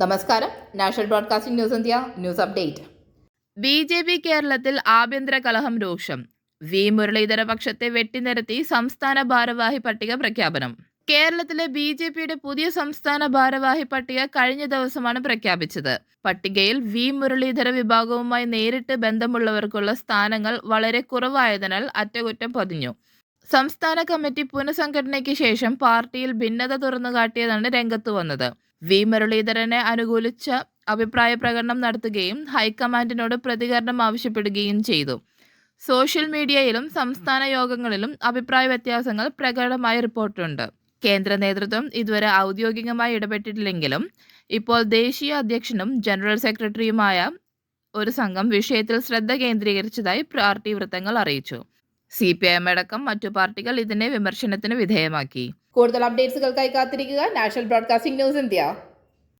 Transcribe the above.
നമസ്കാരം. National broadcasting news India news update. B J P കേരളത്തിൽ ആഭ്യന്തര കലഹം രൂക്ഷം വി മുരളീധര പക്ഷത്തെ വെട്ടിനിരത്തി സംസ്ഥാന ഭാരവാഹി പട്ടിക പ്രഖ്യാപനം. കേരളത്തിലെ ബി ജെ പിയുടെ പുതിയ സംസ്ഥാന ഭാരവാഹി പട്ടിക കഴിഞ്ഞ ദിവസമാണ് പ്രഖ്യാപിച്ചത്. പട്ടികയിൽ വി മുരളീധര വിഭാഗവുമായി നേരിട്ട് ബന്ധമുള്ളവർക്കുള്ള സ്ഥാനങ്ങൾ വളരെ കുറവായതിനാൽ അറ്റകുറ്റം പതിഞ്ഞു. സംസ്ഥാന കമ്മിറ്റി പുനഃസംഘടനയ്ക്ക് ശേഷം പാർട്ടിയിൽ ഭിന്നത തുറന്നുകാട്ടിയതാണ് രംഗത്തു വന്നത്. വി മുരളീധരനെ അനുകൂലിച്ച അഭിപ്രായ പ്രകടനം നടത്തുകയും ഹൈക്കമാൻഡിനോട് പ്രതികരണം ആവശ്യപ്പെടുകയും ചെയ്തു. സോഷ്യൽ മീഡിയയിലും സംസ്ഥാന യോഗങ്ങളിലും അഭിപ്രായ വ്യത്യാസങ്ങൾ പ്രകടമായ റിപ്പോർട്ടുണ്ട്. കേന്ദ്ര നേതൃത്വം ഇതുവരെ ഔദ്യോഗികമായി ഇടപെട്ടിട്ടില്ലെങ്കിലും ഇപ്പോൾ ദേശീയ അധ്യക്ഷനും ജനറൽ സെക്രട്ടറിയുമായ ഒരു സംഘം വിഷയത്തിൽ ശ്രദ്ധ കേന്ദ്രീകരിച്ചതായി പാർട്ടി വൃത്തങ്ങൾ അറിയിച്ചു. സി പി ഐ എം അടക്കം മറ്റു പാർട്ടികൾ ഇതിനെ വിമർശനത്തിന് വിധേയമാക്കി. കൂടുതൽ അപ്ഡേറ്റ്സുകൾക്കായി കാത്തിരിക്കുക. National broadcasting news India.